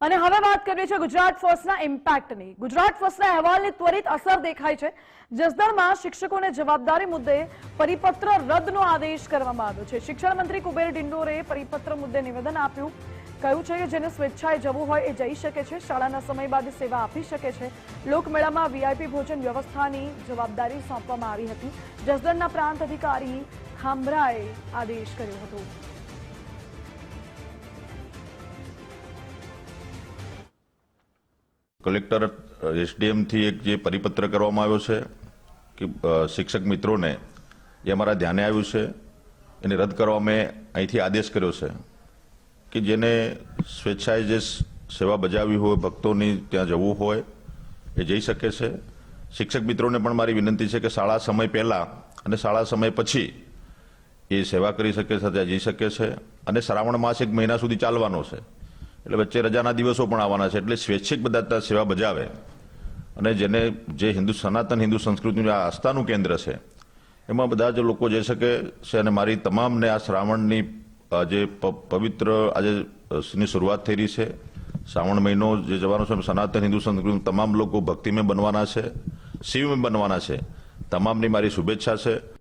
અને હવે વાત કરવી છે ગુજરાત ફર્સ્ટના ઇમ્પેક્ટની. ગુજરાત ફર્સ્ટના અહેવાલની ત્વરિત અસર દેખાય છે. જસદણમાં શિક્ષકોને જવાબદારી મુદ્દે પરિપત્ર રદનો આદેશ કરવામાં આવ્યો છે. શિક્ષણ મંત્રી કુબેર ડિંડોરે પરિપત્ર મુદ્દે નિવેદન આપ્યું. કહ્યું છે કે જેને સ્વેચ્છાએ જવું હોય એ જઈ શકે છે. શાળાના સમય બાદ સેવા આપી શકે છે. લોકમેળામાં વીઆઈપી ભોજન વ્યવસ્થાની જવાબદારી સોંપવામાં આવી હતી. જસદણના પ્રાંત અધિકારી ખાંભરાએ આદેશ કર્યો હતો. કલેક્ટર એસડીએમથી એક જે પરિપત્ર કરવામાં આવ્યો છે કે શિક્ષક મિત્રોને એ અમારા ધ્યાને આવ્યું છે. એને રદ કરવા મેં અહીંથી આદેશ કર્યો છે કે જેને સ્વેચ્છાએ જે સેવા બજાવી હોય, ભક્તોની ત્યાં જવું હોય, એ જઈ શકે છે. શિક્ષક મિત્રોને પણ મારી વિનંતી છે કે શાળા સમય પહેલાં અને શાળા સમય પછી એ સેવા કરી શકે છે, ત્યાં જઈ શકે છે અને શ્રાવણ માસ એક મહિના સુધી ચાલવાનો છે. એટલે વચ્ચે રજાના દિવસો પણ આવવાના છે. એટલે સ્વૈચ્છિક બધા ત્યાં સેવા બજાવે. અને જેને, જે હિન્દુ સનાતન હિન્દુ સંસ્કૃતિનું આ આસ્થાનું કેન્દ્ર છે, એમાં બધા જ લોકો જઈ શકે છે અને મારી તમામને આ શ્રાવણની જે પવિત્ર આજે ની શરૂઆત થઈ રહી છે. શ્રાવણ મહિનો જે જવાનો છે સનાતન હિન્દુ સંસ્કૃતિ તમામ લોકો ભક્તિમય બનવાના છે, શિવમય બનવાના છે. તમામની મારી શુભેચ્છા છે.